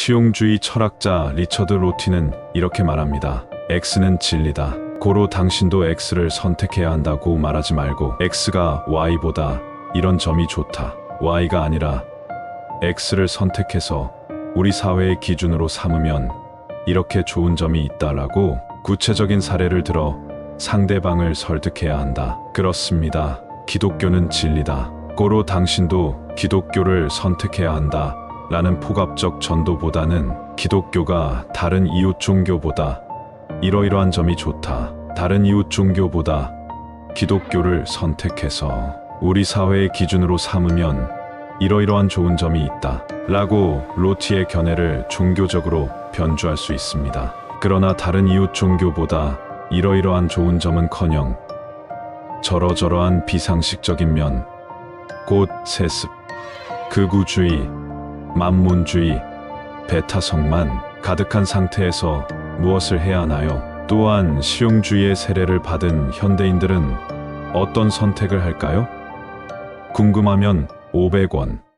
실용주의 철학자 리처드 로티는 이렇게 말합니다. X는 진리다. 고로 당신도 X를 선택해야 한다고 말하지 말고 X가 Y보다 이런 점이 좋다. Y가 아니라 X를 선택해서 우리 사회의 기준으로 삼으면 이렇게 좋은 점이 있다라고 구체적인 사례를 들어 상대방을 설득해야 한다. 그렇습니다. 기독교는 진리다. 고로 당신도 기독교를 선택해야 한다. 라는 포괄적 전도보다는 기독교가 다른 이웃 종교보다 이러이러한 점이 좋다. 다른 이웃 종교보다 기독교를 선택해서 우리 사회의 기준으로 삼으면 이러이러한 좋은 점이 있다. 라고 로티의 견해를 종교적으로 변주할 수 있습니다. 그러나 다른 이웃 종교보다 이러이러한 좋은 점은 커녕 저러저러한 비상식적인 면, 곧 세습, 극우주의, 만문주의, 배타성만 가득한 상태에서 무엇을 해야 하나요? 또한 실용주의의 세례를 받은 현대인들은 어떤 선택을 할까요? 궁금하면 500원.